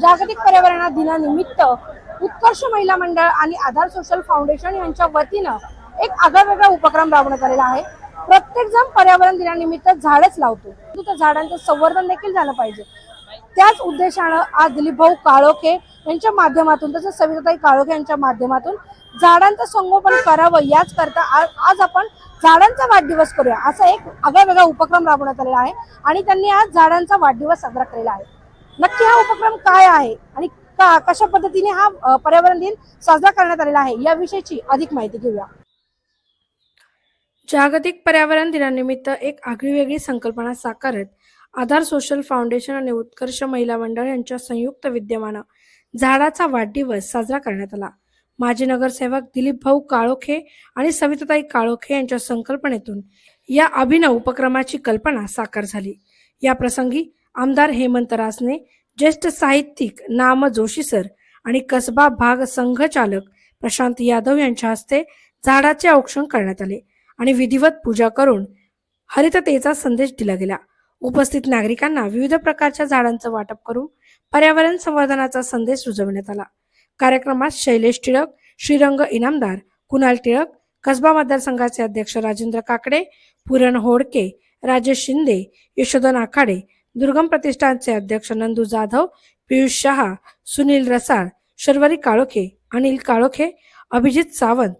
जागतिक पर्यावरण दिनानिमित्त उत्कर्ष महिला मंडळ आणि आधार सोशल फाउंडेशन यांच्या वतीनं एक आगळावेगळा उपक्रम राबवण्यात आलेला आहे. प्रत्येक जण पर्यावरण दिनानिमित्त झाडच लावतो. त्या झाडांचं संवर्धन देखील झालं पाहिजे. त्याच उद्देशानं आज दिलीप भाऊ काळोखे यांच्या माध्यमातून तसंच सविताताई काळोखे यांच्या माध्यमातून झाडांचं संगोपन करावं याच करता आज आज आपण झाडांचा वाढदिवस करूया. असा एक आगळावेगळा उपक्रम राबवण्यात आलेला आहे आणि त्यांनी आज झाडांचा वाढदिवस साजरा केलेला आहे. नक्की हा उपक्रम काय आहे आणि का कशा पद्धतीने हा पर्यावरण दिन साजरा करण्यात आलेला आहे याविषयीची अधिक माहिती घेऊया. जागतिक पर्यावरण दिनानिमित्त एक आगळीवेगळी संकल्पना साकारत आधार सोशल फाउंडेशन आणि उत्कर्ष महिला मंडळ यांच्या संयुक्त विद्यमानं झाडाचा वाढदिवस साजरा करण्यात आला. माजी नगरसेवक दिलीप भाऊ काळोखे आणि सविताताई काळोखे यांच्या संकल्पनेतून या अभिनव उपक्रमाची कल्पना साकार झाली. या प्रसंगी आमदार हेमंत रासने ज्येष्ठ साहित्यिक नाम जोशी सर आणि कसबा भाग संघचालक प्रशांत यादव यांच्या हस्ते झाडाचे औक्षण करण्यात आले आणि विधिवत पूजा करून हरिततेचा संदेश दिला गेला. उपस्थित नागरिकांना विविध प्रकारच्या झाडांचं वाटप करून पर्यावरण संवर्धनाचा संदेश रुजवण्यात आला. कार्यक्रमात शैलेश टिळक श्रीरंग इनामदार कुणाल टिळक कसबा मतदारसंघाचे अध्यक्ष राजेंद्र काकडे पुरण होडके राजेश शिंदे यशोधन आखाडे दुर्गम प्रतिष्ठानचे अध्यक्ष नंदू जाधव पियुष शहा सुनील रसाळ शर्वरी काळोखे अनिल काळोखे अभिजित सावंत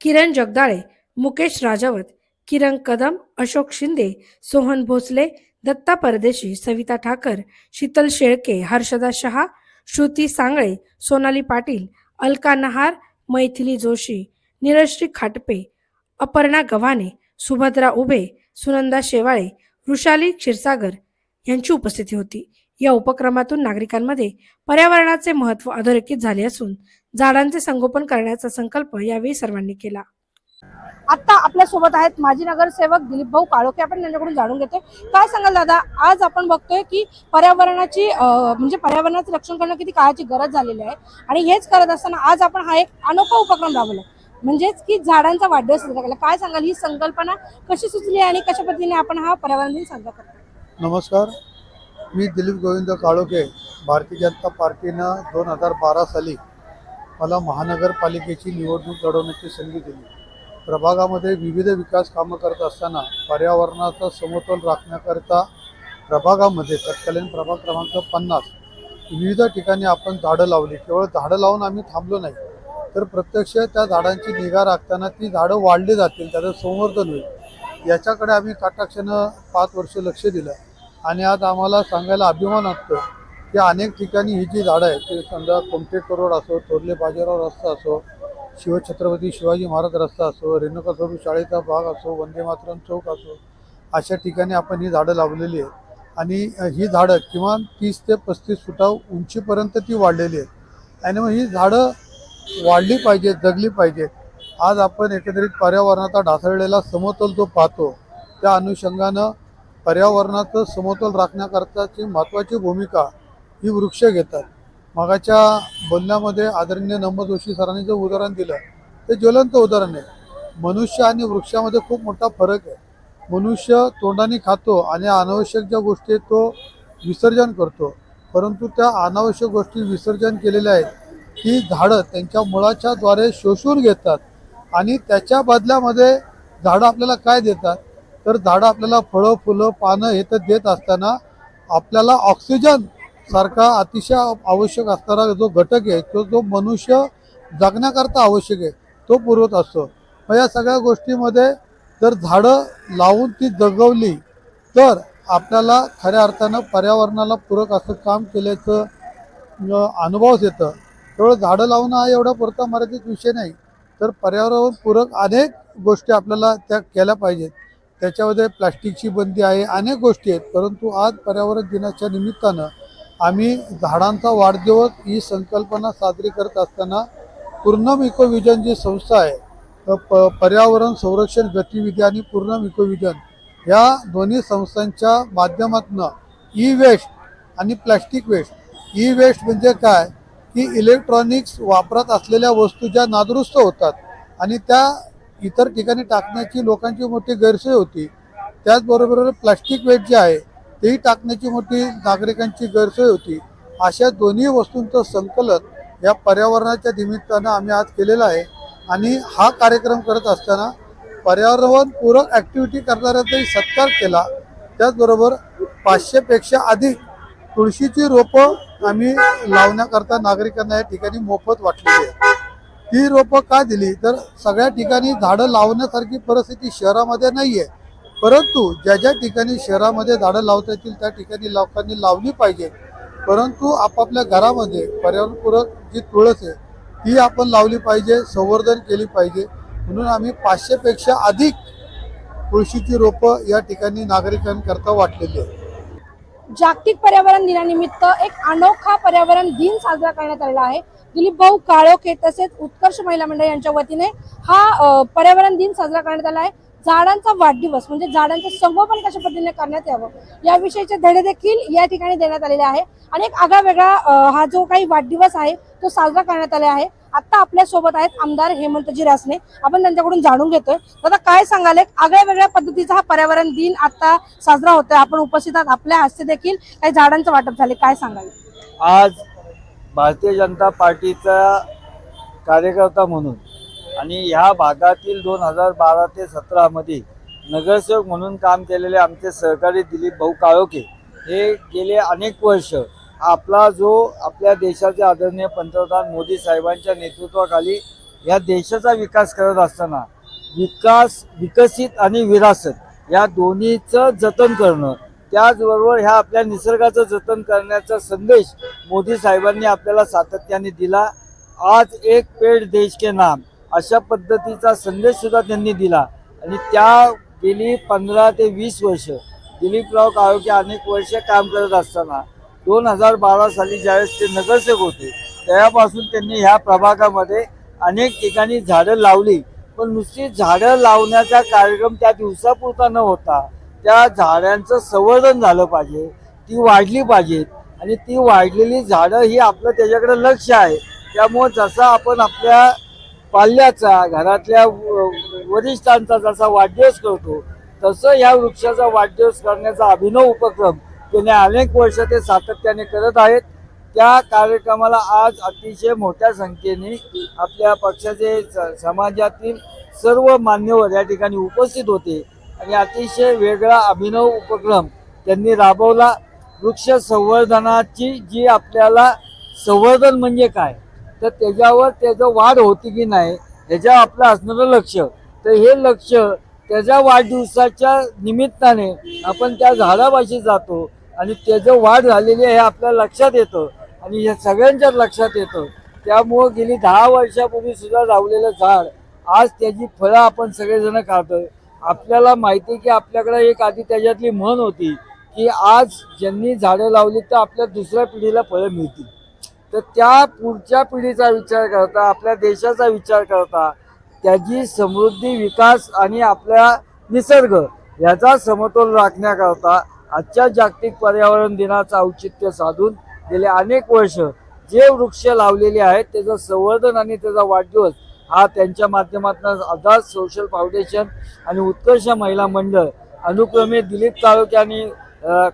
किरण जगदाळे मुकेश राजावत किरण कदम अशोक शिंदे सोहन भोसले दत्ता परदेशी सविता ठाकर शीतल शेळके हर्षदा शहा श्रुती सांगळे सोनाली पाटील अलका नहार मैथिली जोशी निरश्री खाटपे अपर्णा गव्हाणे सुभद्रा उभे सुनंदा शेवाळे वृषाली क्षीरसागर यांची उपस्थिती होती. या उपक्रमातून नागरिकांमध्ये पर्यावरणाचे महत्त्व अधोरेखित झाले असून झाडांचे संगोपन करण्याचा संकल्प यावेळी सर्वांनी केला. आता आपल्यासोबत आहेत माजी नगरसेवक दिलीप भाऊ काळोखे. आपण त्यांच्याकडून जाणून घेतोय. काय सांगाल दादा? आज आपण बघतोय की पर्यावरणाची म्हणजे पर्यावरणाचं रक्षण करणं किती काळाची गरज झालेली आहे. आणि हेच करत असताना आज आपण हा एक अनोखा उपक्रम राबवला म्हणजेच की झाडांचा वाढदिवस साजरा केला काय सांगाल? ही संकल्पना कशी सुचली आणि कशा पद्धतीने आपण हा पर्यावरण दिन साजरा करतो नमस्कार. मी दिलीप गोविंद काळोखे भारतीय जनता पार्टीनं दोन हजार बारा साली मला महानगरपालिकेची निवडणूक लढवण्याची संधी दिली. प्रभागामध्ये विविध विकास कामं करत असताना पर्यावरणाचा समतोल राखण्याकरता प्रभागामध्ये तत्कालीन प्रभाग क्रमांक पन्नास विविध ठिकाणी आपण झाडं लावली. केवळ झाडं लावून आम्ही थांबलो नाही तर प्रत्यक्ष त्या झाडांची निगा राखताना ती झाडं वाढली जातील त्याचं संवर्धन होईल. याच्याकडे आम्ही काटाक्षानं पाच वर्ष लक्ष दिलं. आणि आज आम्हाला सांगायला अभिमान असतो की अनेक ठिकाणी ही जी झाडं आहेत ते समजा कोमटेकर रोड असो थोरले बाजीराव रस्ता असो शिवछत्रपती शिवाजी महाराज रस्ता असो रेणुका स्वरूप शाळेचा भाग असो वंदे मातरम चौक असो अशा ठिकाणी आपण ही झाडं लावलेली आहेत. आणि ही झाडं किमान तीस ते पस्तीस फुटा उंचीपर्यंत ती वाढलेली आहेत. आणि मग ही झाडं वाढली पाहिजेत जगली पाहिजेत. आज आपण एकंदरीत पर्यावरणाचा ढासळलेला समतोल जो पाहतो त्या अनुषंगानं पर्यावरणाचं समतोल राखण्याकरताची महत्त्वाची भूमिका ही वृक्ष घेतात. मगाच्या बोलण्यामध्ये आदरणीय नंबर जोशी सरांनी जे उदाहरण दिलं ते ज्वलंत उदाहरण आहे. मनुष्य आणि वृक्षामध्ये खूप मोठा फरक आहे. मनुष्य तोंडाने खातो आणि अनावश्यक ज्या गोष्टी तो विसर्जन करतो. परंतु त्या अनावश्यक गोष्टी विसर्जन केलेल्या आहेत ती झाडं त्यांच्या मुळाच्या द्वारे शोषून घेतात आणि त्याच्या बदल्यामध्ये झाडं आपल्याला काय देतात? तर झाडं आपल्याला फळं फुलं पानं हे तर देत असताना आपल्याला ऑक्सिजन सारखा अतिशय आवश्यक असणारा जो घटक आहे तो जो मनुष्य जगण्याकरता आवश्यक आहे तो पुरवत असतो. मग या सगळ्या गोष्टीमध्ये जर झाडं लावून ती जगवली तर आपल्याला खऱ्या अर्थानं पर्यावरणाला पूरक असं काम केल्याचं अनुभवच येतं. केवळ झाडं लावणं हा एवढा पुरता मर्यादित विषय नाही तर पर्यावरण पूरक अनेक गोष्टी आपल्याला त्या केल्या पाहिजेत. त्याच्यामध्ये प्लास्टिकची बंदी आहे अनेक गोष्टी आहेत. परंतु आज पर्यावरण दिनाच्या निमित्तानं आम्ही झाडांचा वाढदिवस ही संकल्पना साजरी करत असताना पूर्णम इकोविजन जी संस्था आहे प पर्यावरण संरक्षण गतिविधी आणि पूर्णम इकोविजन या दोन्ही संस्थांच्या माध्यमातून ई वेस्ट आणि प्लॅस्टिक वेस्ट ई वेस्ट म्हणजे काय? की इलेक्ट्रॉनिक्स वापरात असलेल्या वस्तू ज्या नादुरुस्त होतात आणि त्या इतर ठिकाणी टाकण्याची लोकांची मोठी गैरसोय होती. त्याचबरोबर प्लास्टिक वेट जे आहे तेही टाकण्याची मोठी नागरिकांची गैरसोय होती. अशा दोन्ही वस्तूंचं संकलन या पर्यावरणाच्या निमित्तानं आम्ही आज केलेलं आहे. आणि हा कार्यक्रम करत असताना पर्यावरणपूरक ॲक्टिव्हिटी करणाऱ्यांचाही सत्कार केला. त्याचबरोबर पाचशेपेक्षा अधिक तुळशीची रोपं आम्ही लावण्याकरता नागरिकांना या ठिकाणी मोफत वाटलेली आहे. ती रोपं का दिली? तर सगळ्या ठिकाणी झाडं लावण्यासारखी परिस्थिती शहरामध्ये नाही आहे परंतु ज्या ज्या ठिकाणी शहरामध्ये झाडं लावता येतील त्या ठिकाणी लोकांनी लावली पाहिजे. परंतु आपापल्या घरामध्ये पर्यावरणपूरक जी तुळस आहे ती आपण लावली पाहिजे संवर्धन केली पाहिजे. म्हणून आम्ही पाचशेपेक्षा अधिक तुळशीची रोपं या ठिकाणी नागरिकांकरता वाटलेली आहे जागतिक पर्यावरण दिनानिमित्त एक अनोखा पर्यावरण दिन साजरा करण्यात आलेला आहे. दिलीप भाऊ काळोखे तसेच उत्कर्ष महिला मंडळ यांच्या वतीने हा पर्यावरण दिन साजरा करण्यात आला आहे. झाडांचा वाढदिवस म्हणजे झाडांचं संगोपन कशा पद्धतीने करण्यात यावं याविषयीचे धडे देखील या ठिकाणी देण्यात आलेले आहे. आणि एक आगळा वेगळा हा जो काही वाढदिवस आहे तो साजरा करण्यात आला आहे. आता आपल्यासोबत आहेत आमदार हेमंतजी रासने. आपण त्यांच्याकडून जाणून घेतोय. दादा काय सांगाल? आगळ्या वेगळ्या पद्धतीचा हा पर्यावरण दिन आता साजरा होतोय. आपण उपस्थित आहात. आपल्या हस्ते देखील काही झाडांचं वाटप झाले. काय सांगाल? आज भारतीय जनता पार्टीचा कार्यकर्ता म्हणून आणि ह्या भागातील दोन हजार बारा ते सतरामध्ये नगरसेवक म्हणून काम केलेले आमचे सहकारी दिलीप भाऊ काळोखे हे गेले अनेक वर्ष. आपला जो आपल्या देशाचे आदरणीय पंतप्रधान मोदी साहेबांच्या नेतृत्वाखाली या देशाचा विकास करत असताना विकास विकसित आणि विरासत या दोन्हीचं जतन करणं त्याचबरोबर ह्या आपल्या निसर्गाचं जतन करण्याचा संदेश मोदी साहेबांनी आपल्याला सातत्याने दिला. आज एक पेड देश के नाम अशा पद्धतीचा संदेश सुद्धा त्यांनी दिला. आणि त्या गेली पंधरा ते वीस वर्ष दिलीपराव काळोखे अनेक वर्ष काम करत असताना दोन हजार बारा साली ज्यावेळेस ते नगरसेवक होते तेव्हापासून त्यांनी ह्या प्रभागामध्ये अनेक ठिकाणी झाडं लावली. पण नुसती झाडं लावण्याचा कार्यक्रम त्या दिवसापुरता न होता त्या झाडांचं संवर्धन झालं पाहिजे ती वाढली पाहिजेत आणि ती वाढलेली झाडं ही आपलं त्याच्याकडे लक्ष आहे. त्यामुळं जसा आपण आपल्या पाल्याचा घरातल्या व- वरिष्ठांचा जसा वाढदिवस करतो तसं या वृक्षाचा वाढदिवस करण्याचा अभिनव उपक्रम गेले अनेक वर्ष ते सातत्याने करत आहेत. त्या कार्यक्रमाला आज अतिशय मोठ्या संख्येने आपल्या पक्षाचे स- समाजातील सर्व मान्यवर या ठिकाणी उपस्थित होते. आणि अतिशय वेगळा अभिनव उपक्रम त्यांनी राबवला. वृक्ष संवर्धनाची जी आपल्याला संवर्धन म्हणजे काय? तर त्याच्यावर त्याचं वाढ होती की नाही ह्याच्यावर आपलं असणारं लक्ष. तर हे लक्ष त्याच्या वाढदिवसाच्या निमित्ताने आपण त्या झाडापाशी जातो आणि त्याचं वाढ झालेली आहे हे आपल्या लक्षात येतं आणि हे सगळ्यांच्याच लक्षात येतं. त्यामुळं गेली दहा वर्षापूर्वी सुद्धा लावलेलं झाड आज त्याची फळं आपण सगळेजण खातोय. आपल्याला माहिती आहे की आपल्याकडे एक आधी त्याच्यातली म्हण होती की आज ज्यांनी झाडं लावली तर आपल्या दुसऱ्या पिढीला फळं मिळतील. तर त्या पुढच्या पिढीचा विचार करता आपल्या देशाचा विचार करता त्याची समृद्धी विकास आणि आपल्या निसर्ग याचा समतोल राखण्याकरता आजच्या जागतिक पर्यावरण दिनाचं औचित्य साधून गेले अनेक वर्ष जे वृक्ष लावलेले आहेत त्याचं संवर्धन आणि त्याचा वाढदिवस हा त्यांच्या माध्यमातून आझाद सोशल फाउंडेशन आणि उत्कर्ष महिला मंडळ अनुक्रमे दिलीप काळोखे आणि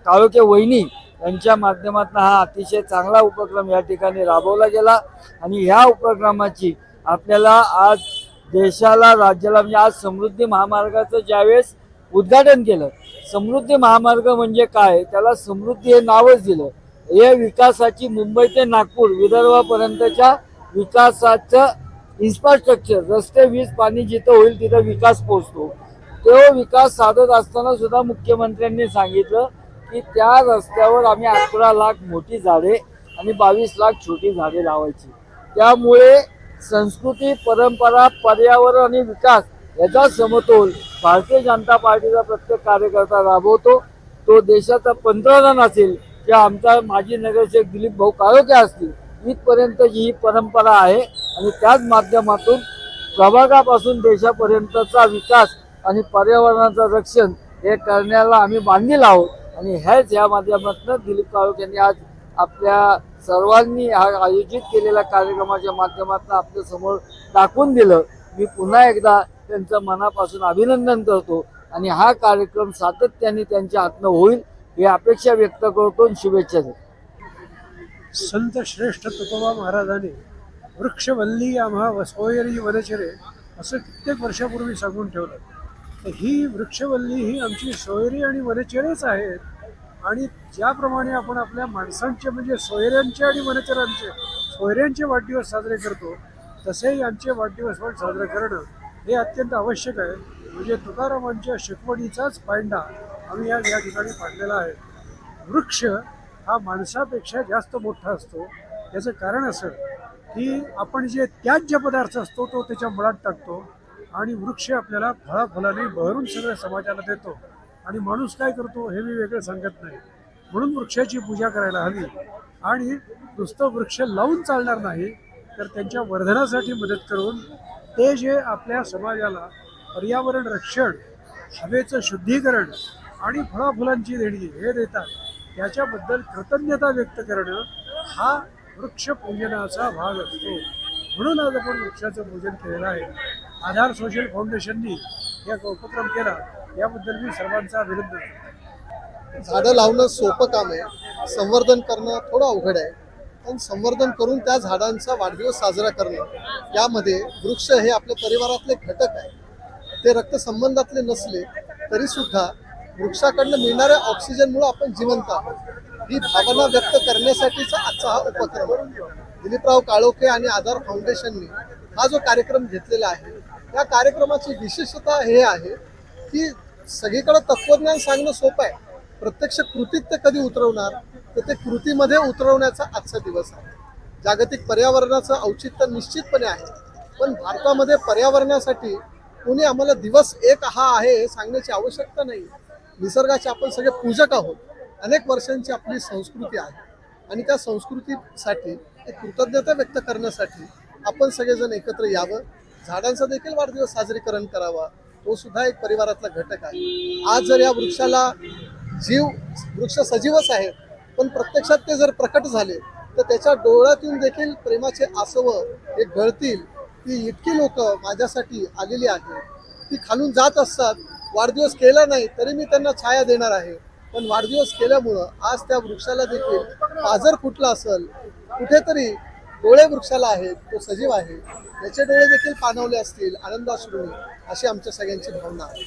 काळोखे वहिनी यांच्या माध्यमातून हा अतिशय चांगला उपक्रम या ठिकाणी राबवला गेला. आणि ह्या उपक्रमाची आपल्याला आज देशाला राज्याला म्हणजे आज समृद्धी महामार्गाचं ज्यावेळेस उद्घाटन केलं समृद्धी महामार्ग म्हणजे काय? त्याला समृद्धी हे नावच दिलं. हे विकासाची मुंबई ते नागपूर विदर्भापर्यंतच्या विकासाचं इन्फ्रास्ट्रक्चर रस्ते वीज पाणी जिथं होईल तिथं विकास पोहोचतो. तो विकास साधत असताना सुद्धा मुख्यमंत्र्यांनी सांगितलं की त्या रस्त्यावर आम्ही अकरा लाख मोठी झाडे आणि बावीस लाख छोटी झाडे लावायची. त्यामुळे संस्कृती परंपरा पर्यावरण आणि विकास याचा समतोल भारतीय जनता पार्टीचा प्रत्येक कार्यकर्ता राबवतो. तो देशाचा पंतप्रधान असेल किंवा आमचा माजी नगरसेवक दिलीप भाऊ काळोखे असतील इथपर्यंत जी ही परंपरा आहे. आणि त्याच माध्यमातून प्रभागापासून देशापर्यंतचा विकास आणि पर्यावरणाचं रक्षण हे करण्याला आम्ही बांधील आहोत. आणि ह्याच या माध्यमातून दिलीप काळोख यांनी आज आपल्या सर्वांनी हा आयोजित केलेल्या कार्यक्रमाच्या माध्यमातून आपल्यासमोर टाकून दिलं. मी पुन्हा एकदा त्यांचं मनापासून अभिनंदन करतो. आणि हा कार्यक्रम सातत्याने त्यांच्या हातनं होईल ही अपेक्षा व्यक्त करतो आणि शुभेच्छा देतो. संत श्रेष्ठ तुकोबा महाराजांनी वृक्षवल्ली आम्हा वसोयरी वनचरे असं कित्येक वर्षापूर्वी सांगून ठेवलं. तर ही वृक्षवल्ली ही आमची सोयरी आणि वनचरेच आहेत. आणि ज्याप्रमाणे आपण आपल्या माणसांचे म्हणजे सोयऱ्यांचे आणि वनचरांचे सोयऱ्यांचे वाढदिवस साजरे करतो तसेही आमचे वाढदिवस पण साजरे करणं हे अत्यंत आवश्यक आहे. म्हणजे तुकारामांच्या शिकवणीचाच पायंडा आम्ही या या ठिकाणी पाडलेला आहे. वृक्ष हा माणसापेक्षा जास्त मोठा असतो. याचं कारण असं की आपण जे त्याज्य पदार्थ असतो तो त्याच्या मुळात टाकतो आणि वृक्ष आपल्याला फळाफुलाने बहरून सगळं समाजाला देतो. आणि माणूस काय करतो हे मी वेगळं सांगत नाही. म्हणून वृक्षाची पूजा करायला हवी. आणि नुसतं वृक्ष लावून चालणार नाही तर त्यांच्या वर्धनासाठी मदत करून ते जे आपल्या समाजाला पर्यावरण रक्षण हवेचं शुद्धीकरण आणि फळाफुलांची देणगी हे देतात त्याच्याबद्दल कृतज्ञता व्यक्त करणं हा वृक्षपूजनाचा भाग असतो. म्हणून आज आपण वृक्षाचं पूजन केलेलं आहे. आधार सोशल फाउंडेशननी या उपक्रम केला. याबद्दल मी सर्वांचा विरुद्ध झाडं लावणं सोपं काम आहे. संवर्धन करणं थोडं अवघड आहे. पण संवर्धन करून त्या झाडांचा वाढदिवस साजरा करणं यामध्ये वृक्ष हे आपल्या परिवारातले घटक आहे. ते रक्तसंबंधातले नसले तरी सुद्धा वृक्षाकडनं मिळणाऱ्या ऑक्सिजनमुळे आपण जिवंत आहोत. ही भावना व्यक्त करण्यासाठीचा आजचा हा उपक्रम. दिलीपराव काळोखे आणि आधार फाउंडेशनने हा जो कार्यक्रम घेतलेला आहे या कार्यक्रमाची विशेषता हे आहे की सगळीकडे तत्वज्ञान सांगणं सोपं आहे. प्रत्यक्ष कृतीत ते कधी उतरवणार तर ते कृतीमध्ये उतरवण्याचा आजचा दिवस आहे. जागतिक पर्यावरणाचं औचित्य निश्चितपणे आहे पण भारतामध्ये पर्यावरणासाठी कोणी आम्हाला दिवस एक हा आहे हे सांगण्याची आवश्यकता नाही. निसर्गाचे आपण सगळे पूजक आहोत. अनेक वर्षांची आपली संस्कृती आहे. आणि त्या संस्कृतीसाठी एक कृतज्ञता व्यक्त करण्यासाठी आपण सगळेजण एकत्र यावं. झाडांचा देखील वाढदिवस साजरीकरण करावा. तो सुद्धा एक परिवारातला घटक आहे. आज जर या वृक्षाला जीव वृक्ष सजीवच आहे पण प्रत्यक्षात ते जर प्रकट झाले तर त्याच्या डोळ्यातून देखील प्रेमाचे आसव हे गळतील की इतकी लोक माझ्यासाठी आलेली आहेत. ती खालून जात असतात. वाढदिवस केला नाही तरी मी त्यांना छाया देणार आहे. पण वाढदिवस केल्यामुळं आज त्या वृक्षाला देखील पाजर फुटला असेल कुठेतरी डोळे वृक्षाला आहेत तो सजीव आहे त्याचे डोळे देखील पाणवले असतील आनंदाश्रूने अशी आमच्या सगळ्यांची भावना आहे.